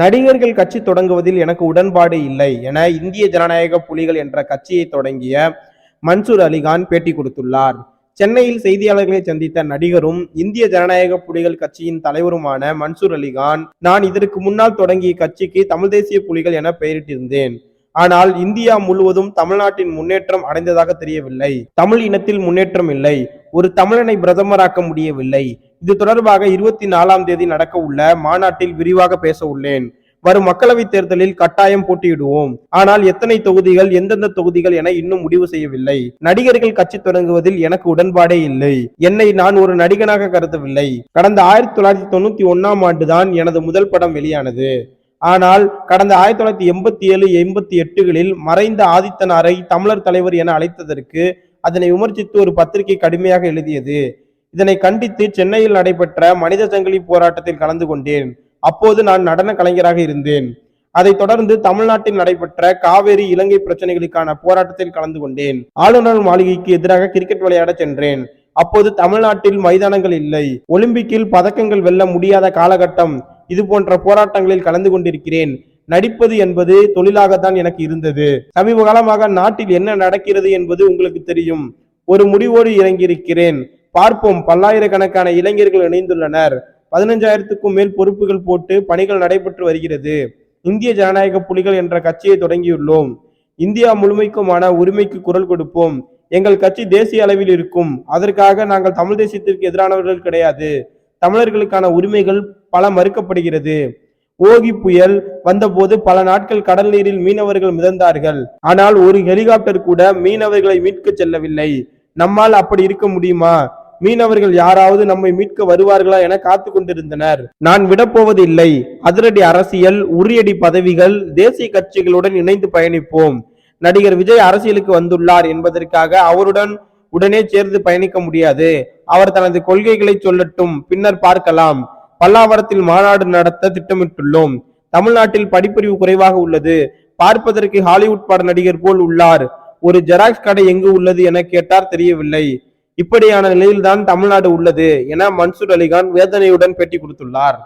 நடிகர்கள் கட்சி தொடங்குவதில் எனக்கு உடன்பாடு இல்லை என இந்திய ஜனநாயக புலிகள் என்ற கட்சியை தொடங்கிய மன்சூர் அலிகான் பேட்டி கொடுத்துள்ளார். சென்னையில் செய்தியாளர்களை சந்தித்த நடிகரும் இந்திய ஜனநாயக புலிகள் கட்சியின் தலைவருமான மன்சூர் அலிகான் நான் இதற்கு முன்னால் தொடங்கிய கட்சிக்கு தமிழ் தேசிய புலிகள் என பெயரிட்டிருந்தேன். ஆனால் இந்தியா முழுவதும் தமிழ்நாட்டின் முன்னேற்றம் அடைந்ததாக தெரியவில்லை. தமிழ் இனத்தில் முன்னேற்றம் இல்லை. ஒரு தமிழனை பிரதமராக்க முடியவில்லை. இது தொடர்பாக இருபத்தி நாலாம் தேதி நடக்க உள்ள மாநாட்டில் விரிவாக பேச உள்ளேன். வரும் மக்களவைத் தேர்தலில் கட்டாயம் போட்டியிடுவோம். ஆனால் எத்தனை தொகுதிகள் எந்தெந்த தொகுதிகள் என இன்னும் முடிவு செய்யவில்லை. நடிகர்கள் கட்சி தொடங்குவதில் எனக்கு உடன்பாடே இல்லை. என்னை நான் ஒரு நடிகனாக கருதவில்லை. கடந்த ஆயிரத்தி தொள்ளாயிரத்தி தொண்ணூத்தி ஒன்னாம் ஆண்டுதான் எனது முதல் படம் வெளியானது. ஆனால் கடந்த ஆயிரத்தி தொள்ளாயிரத்தி எண்பத்தி ஏழு எண்பத்தி எட்டுகளில் மறைந்த ஆதித்தனாரை தமிழர் தலைவர் என அழைத்ததற்கு அதனை விமர்சித்து ஒரு பத்திரிகை கடுமையாக எழுதியது. இதனை கண்டித்து சென்னையில் நடைபெற்ற மனித சங்கிலி போராட்டத்தில் கலந்து கொண்டேன். அப்போது நான் நடன கலைஞராக இருந்தேன். அதைத் தொடர்ந்து தமிழ்நாட்டில் நடைபெற்ற காவேரி இலங்கை பிரச்சனைகளுக்கான போராட்டத்தில் கலந்து கொண்டேன். ஆளுநர் மாளிகைக்கு எதிராக கிரிக்கெட் விளையாட சென்றேன். அப்போது தமிழ்நாட்டில் மைதானங்கள் இல்லை. ஒலிம்பிக்கில் பதக்கங்கள் வெல்ல முடியாத காலகட்டம். இது போன்ற போராட்டங்களில் கலந்து கொண்டிருக்கிறேன். நடிப்பது என்பது தொழிலாகத்தான் எனக்கு இருந்தது. சமீப காலமாக நாட்டில் என்ன நடக்கிறது என்பது உங்களுக்கு தெரியும். ஒரு முடிவோடு இறங்கியிருக்கிறேன். பார்ப்போம். பல்லாயிரக்கணக்கான இளைஞர்கள் இணைந்துள்ளனர். பதினஞ்சாயிரத்துக்கும் மேல் பொறுப்புகள் போட்டு பணிகள் நடைபெற்று வருகிறது. இந்திய ஜனநாயக புலிகள் என்ற கட்சியை தொடங்கியுள்ளோம். இந்தியா முழுமைக்குமான உரிமைக்கு குரல் கொடுப்போம். எங்கள் கட்சி தேசிய அளவில் இருக்கும். அதற்காக நாங்கள் தமிழ் தேசியத்திற்கு எதிரானவர்கள் கிடையாது. தமிழர்களுக்கான உரிமைகள் பல மறுக்கப்படுகிறது. ஓகி புயல் வந்தபோது பல நாட்கள் கடல் நீரில் மீனவர்கள் மிதந்தார்கள். ஆனால் ஒரு ஹெலிகாப்டர் கூட மீனவர்களை மீட்க செல்லவில்லை. நம்மால் அப்படி இருக்க முடியுமா? மீனவர்கள் யாராவது நம்மை மீட்க வருவார்களா என காத்து கொண்டிருந்தனர் நான் விடப்போவது இல்லை அதிரடி அரசியல் உரியடி பதவிகள் தேசிய கட்சிகளுடன் இணைந்து பயணிப்போம். நடிகர் விஜய் அரசியலுக்கு வந்துள்ளார் என்பதற்காக அவருடன் உடனே சேர்ந்து பயணிக்க முடியாது. அவர் தனது கொள்கைகளை சொல்லட்டும் பின்னர் பார்க்கலாம். பல்லாவரத்தில் மாநாடு நடத்த திட்டமிட்டுள்ளோம். தமிழ்நாட்டில் படிப்பறிவு குறைவாக உள்ளது. பார்ப்பதற்கு ஹாலிவுட் பட நடிகர் போல் உள்ளார். ஒரு ஜெராக்ஸ் கடை எங்கு உள்ளது என கேட்டார் தெரியவில்லை. இப்படியான நிலையில்தான் தமிழ்நாடு உள்ளது என மன்சூர் அலிகான் வேதனையுடன் பேட்டி கொடுத்துள்ளார்.